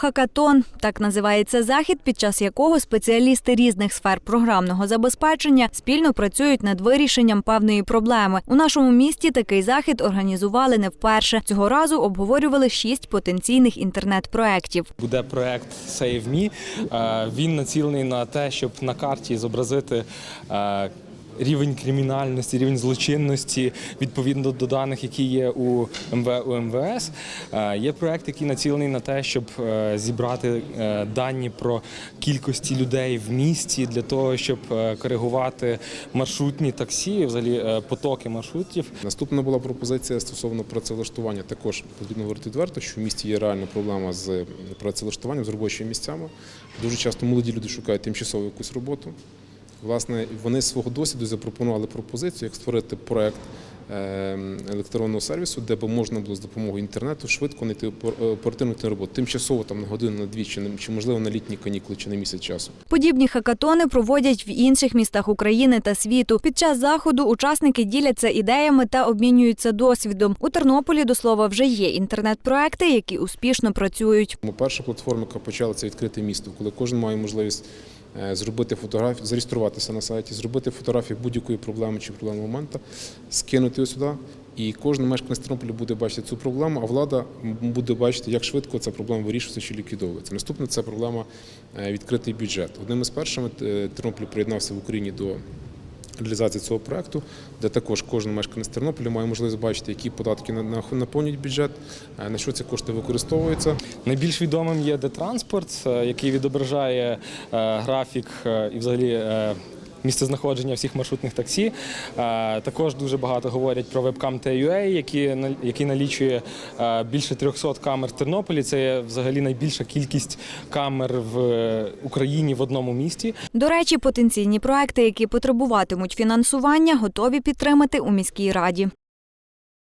Хакатон так називається захід, під час якого спеціалісти різних сфер програмного забезпечення спільно працюють над вирішенням певної проблеми. У нашому місті такий захід організували не вперше. Цього разу обговорювали шість потенційних інтернет-проєктів. Буде проект Save Me. Е, Він націлений на те, щоб на карті зобразити. Рівень кримінальності, рівень злочинності відповідно до даних, які є у МВ МВС. Е, Є проект, який націлений на те, щоб е, зібрати е, дані про кількості людей в місті для того, щоб коригувати маршрутні таксі, взагалі потоки маршрутів. Наступна була пропозиція стосовно працевлаштування. Також потрібно говорити відверто, що в місті є реальна проблема з працевлаштуванням, з робочими місцями. Дуже часто молоді люди шукають тимчасову якусь роботу. Власне, вони з свого досвіду запропонували пропозицію, як створити проект електронного сервісу, де б можна було з допомогою інтернету швидко знайти опор- оперативну роботу. Тимчасово там на годину, на дві, чи, можливо на літні канікули, чи на місяць часу. Подібні хакатони проводять в інших містах України та світу. Під час заходу учасники діляться ідеями та обмінюються досвідом. У Тернополі до слова вже є інтернет-проекти, які успішно працюють. Перша платформа, яка почала це відкрите місто, коли кожен має можливість е, зробити фотографію, зареєструватися на сайті, зробити фотографію будь-якої проблеми чи проблемного моменту, скинути його сюди. І кожен мешканець Тернополя буде бачити цю проблему, а влада буде бачити, як швидко ця проблема вирішується чи ліквідовується. Наступне це проблема е, відкритий бюджет. Одним із перших е, Тернопіль приєднався в Україні до реалізації цього проекту, де також кожен мешканець Тернополя має можливість бачити, які податки на- на- наповнюють бюджет, е, на що ці кошти використовуються. Найбільш відомим є Детранспорт, який відображає графік і взагалі. Місцезнаходження всіх маршрутних таксі. Е, Також дуже багато говорять про вебкам на- який налічує е, більше 300 камер в Тернополі. Це взагалі найбільша кількість камер в е, Україні в одному місті. До речі, потенційні проекти, які потребуватимуть фінансування, готові підтримати у міській раді.